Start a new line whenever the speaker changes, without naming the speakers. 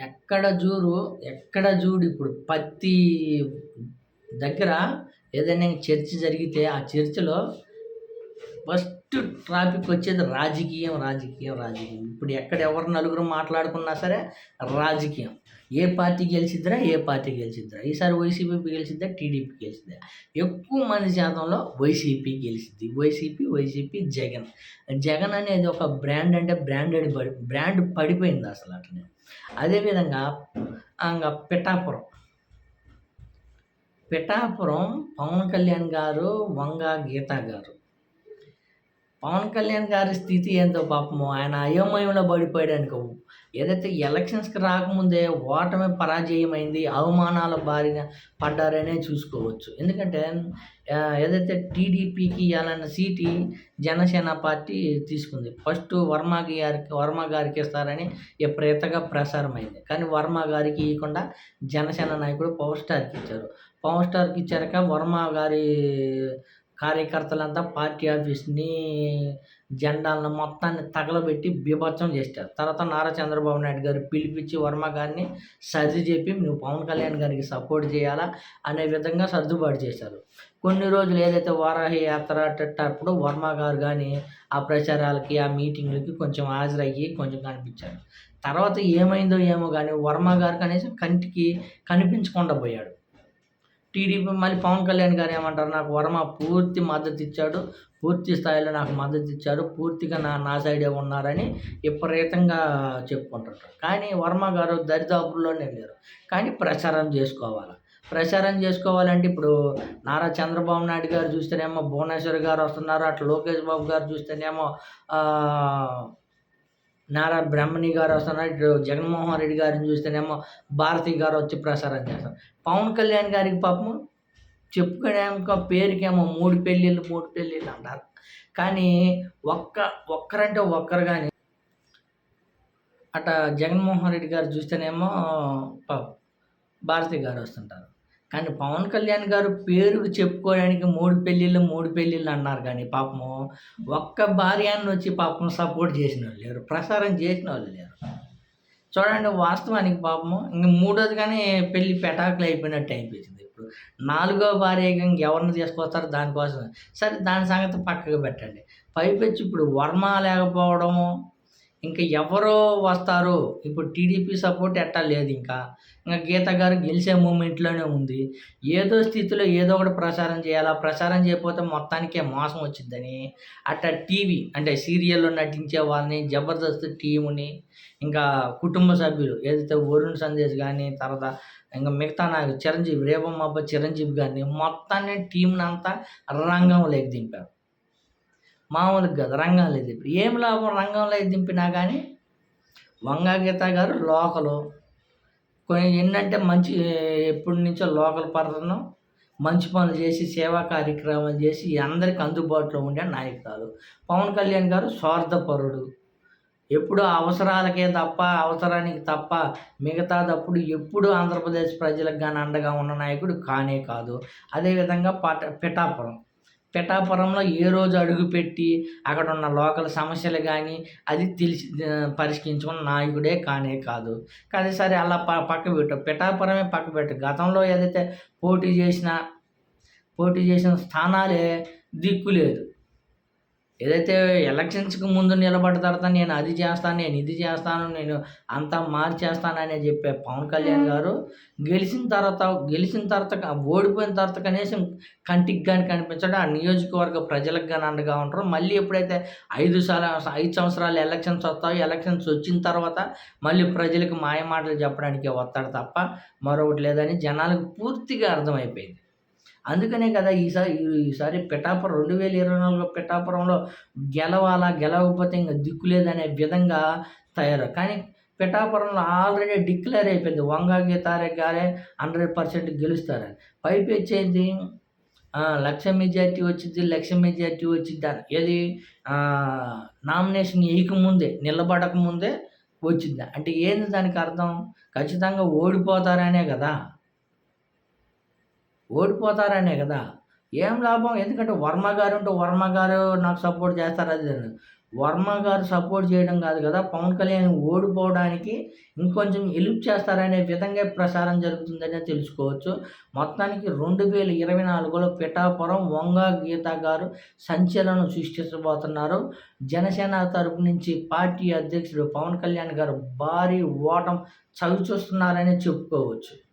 ఎక్కడ చూరు ఎక్కడ చూడు ఇప్పుడు ప్రతి దగ్గర ఏదైనా చర్చ జరిగితే ఆ చర్చలో ఫస్ట్ ట్రాఫిక్ వచ్చేది రాజకీయం రాజకీయం రాజకీయం. ఇప్పుడు ఎక్కడ ఎవరు నలుగురు మాట్లాడుకున్నా సరే రాజకీయం. ఏ పార్టీ గెలిచిద్దిరా ఏ పార్టీ గెలిచిద్దిరా? ఈసారి వైసీపీ గెలిచిద్దా టీడీపీ గెలిచిద్దా? ఎక్కువ మంది శాతంలో YCP గెలిచిద్ది. YCP YCP Jagan. Jagan అనేది ఒక బ్రాండ్ అంటే బ్రాండెడ్ పడి బ్రాండ్ పడిపోయింది అసలు అట్లనే. అదేవిధంగా ఇంకా పిఠాపురం. పిఠాపురం పవన్ కళ్యాణ్ గారు వంగ గీత గారు. పవన్ కళ్యాణ్ గారి స్థితి ఏందో పాపము ఆయన అయోమయంలో పడిపోయాడు అనుకో ఏదైతే ఎలక్షన్స్కి రాకముందే ఓటమి పరాజయమైంది అవమానాల బారిన పడ్డారనే చూసుకోవచ్చు. ఎందుకంటే ఏదైతే టీడీపీకి ఇవ్వాలన్న సీటు జనసేన పార్టీ తీసుకుంది. ఫస్ట్ వర్మ గారికి వర్మ గారికి ఇస్తారని విపరీతంగా ప్రసారమైంది. కానీ వర్మ గారికి ఇవ్వకుండా జనసేన నాయకుడు పవర్ స్టార్కి ఇచ్చారు. పవర్ స్టార్కి ఇచ్చాక వర్మ గారి కార్యకర్తలంతా పార్టీ ఆఫీస్ని జెండాలను మొత్తాన్ని తగలబెట్టి బీభత్సం చేశారు తర్వాత నారా చంద్రబాబు నాయుడు గారు పిలిపించి వర్మ గారిని సర్ది చెప్పి నువ్వు పవన్ కళ్యాణ్ గారికి సపోర్ట్ చేయాలా? అనే విధంగా సర్దుబాటు చేశారు. కొన్ని రోజులు ఏదైతే వారాహి యాత్ర అప్పుడు వర్మ గారు కానీ ఆ ప్రచారాలకి ఆ మీటింగ్లకి కొంచెం హాజరయ్యి కొంచెం కనిపించారు. తర్వాత ఏమైందో ఏమో కానీ వర్మ గారు కనీసం కంటికి కనిపించకుండా పోయాడు. టీడీపీ మళ్ళీ పవన్ కళ్యాణ్ గారు ఏమంటారు? నాకు వర్మ పూర్తి మద్దతు ఇచ్చాడు. పూర్తి స్థాయిలో నాకు మద్దతు ఇచ్చారు పూర్తిగా నా నా సైడే ఉన్నారని విపరీతంగా చెప్పుకుంటుంటారు. కానీ వర్మ గారు దరిదాపుల్లోనే లేరు. కానీ ప్రచారం చేసుకోవాలి? ప్రచారం చేసుకోవాలంటే ఇప్పుడు నారా చంద్రబాబు నాయుడు గారు చూస్తేనేమో భువనేశ్వర్ గారు వస్తున్నారు. అట్లా లోకేష్ బాబు గారు చూస్తేనేమో నారా బ్రహ్మణి గారు వస్తున్నారు. ఇటు జగన్మోహన్ రెడ్డి గారిని చూస్తేనేమో భారతి గారు వచ్చి ప్రసారం చేస్తారు. పవన్ కళ్యాణ్ గారికి పాపం చెప్పుకునేక పేరుకేమో మూడు పెళ్ళిళ్ళు మూడు పెళ్ళిళ్ళు అంటారు. కానీ ఒక్క ఒక్కరంటే ఒక్కరు కానీ అట జగన్మోహన్ రెడ్డి గారు చూస్తేనేమో పాపం భారతి గారు వస్తుంటారు. కానీ పవన్ కళ్యాణ్ గారు పేరుకు చెప్పుకోవడానికి మూడు పెళ్ళిళ్ళు మూడు పెళ్ళిళ్ళు అన్నారు కానీ పాపము ఒక్క భార్యాన్ని వచ్చి పాపం సపోర్ట్ చేసిన వాళ్ళు లేరు. ప్రసారం చేసిన వాళ్ళు లేరు. చూడండి వాస్తవానికి పాపము ఇంక మూడోది కానీ పెళ్ళి పెటాకులు అయిపోయినట్టు అనిపించింది ఇప్పుడు. నాలుగో భార్య ఇంక ఎవరిని తీసుకొస్తారో దానికోసం. సరే దాని సంగతి పక్కకు పెట్టండి. పైపెచ్చి ఇప్పుడు వర్మ లేకపోవడము ఇంకా ఎవరో వస్తారు. ఇప్పుడు టీడీపీ సపోర్ట్ ఎట్టా లేదు ఇంకా. ఇంకా గీత గారు గెలిచే మూమెంట్లోనే ఉంది. ఏదో స్థితిలో ఏదో ఒకటి ప్రచారం చేయాలా? ప్రచారం చేయకపోతే మొత్తానికే మోసం వచ్చిందని అట్ట టీవీ అంటే సీరియల్లో నటించే వాళ్ళని జబర్దస్త్ టీముని ఇంకా కుటుంబ సభ్యులు ఏదైతే వరుణ్ సందేశ్ కానీ తర్వాత ఇంకా మిగతా నాకు చిరంజీవి రేపమ్మ చిరంజీవి గారిని మొత్తాన్ని టీంని అంతా రంగంలోకి దింపారు. మామూలుగా కాదు రంగంలో దింపి ఏం లాభం రంగంలో దింపినా కానీ వంగా గీత గారు లోకలు. కొన్ని ఏంటంటే మంచి ఎప్పటి నుంచో లోకల్ పర్సన్ మంచి పనులు చేసి సేవా కార్యక్రమాలు చేసి అందరికి అందుబాటులో ఉండే నాయకురాలు. పవన్ కళ్యాణ్ గారు స్వార్థపరుడు. ఎప్పుడు అవసరాలకే తప్ప అవసరానికి తప్ప మిగతాదప్పుడు ఎప్పుడు ఆంధ్రప్రదేశ్ ప్రజలకు కానీ అండగా ఉన్న నాయకుడు కానే కాదు. అదేవిధంగా పట పిఠాపురం. పిఠాపురంలో ఏ రోజు అడుగుపెట్టి అక్కడ ఉన్న లోకల్ సమస్యలు కానీ అది తెలిసి పరిష్కరించుకున్న నాయకుడే కానే కాదు. కానీ సరే అలా ప పక్క పెట్టు పిఠాపురమే పక్క పెట్టు గతంలో ఏదైతే పోటీ చేసిన పోటీ చేసిన స్థానాలే దిక్కు లేదు. ఏదైతే ఎలక్షన్స్కి ముందు నిలబడిన తర్వాత నేను అది చేస్తాను నేను ఇది చేస్తాను నేను అంతా మార్చేస్తానని చెప్పే పవన్ కళ్యాణ్ గారు గెలిచిన తర్వాత గెలిచిన తర్వాత ఓడిపోయిన తర్వాత కనీసం కంటికి కానీ కనిపించడం. ఆ నియోజకవర్గ ప్రజలకు కానీ అండగా ఉంటారు. మళ్ళీ ఎప్పుడైతే ఐదు సార్లు ఐదు సంవత్సరాలు ఎలక్షన్స్ వస్తాయో ఎలక్షన్స్ వచ్చిన తర్వాత మళ్ళీ ప్రజలకు మాయ మాటలు చెప్పడానికి వస్తాడు తప్ప మరొకటి లేదని జనాలకు పూర్తిగా అర్థమైపోయింది. అందుకనే కదా ఈసారి ఈసారి పిఠాపురం రెండు వేల ఇరవై నాలుగులో పిఠాపురంలో గెలవాలా గెలవకపోతే ఇంకా దిక్కు లేదనే విధంగా తయారు. కానీ పిఠాపురంలో ఆల్రెడీ డిక్లేర్ అయిపోయింది. వంగ గీతారే గారే హండ్రెడ్ పర్సెంట్ గెలుస్తారని పైపు వచ్చేది లక్ష మెజార్టీ వచ్చింది లక్ష మెజార్టీ వచ్చింది అని. ఏది? నామినేషన్ వేయకముందే నిలబడక ముందే వచ్చింది. అంటే ఏంది దానికి అర్థం? ఖచ్చితంగా ఓడిపోతారనే కదా. ఓడిపోతారనే కదా. ఏం లాభం? ఎందుకంటే వర్మ గారు ఉంటే వర్మ గారు నాకు సపోర్ట్ చేస్తారు అది వర్మ గారు సపోర్ట్ చేయడం కాదు కదా. పవన్ కళ్యాణ్ ఓడిపోవడానికి ఇంకొంచెం హెల్ప్ చేస్తారనే విధంగా ప్రసారం జరుగుతుందని తెలుసుకోవచ్చు. మొత్తానికి రెండు వేల ఇరవై నాలుగులో పిఠాపురం వంగ గీత గారు సంచలనం సృష్టించబోతున్నారు. జనసేన తరపు నుంచి పార్టీ అధ్యక్షుడు పవన్ కళ్యాణ్ గారు భారీ ఓటం చవి చూస్తున్నారని చెప్పుకోవచ్చు.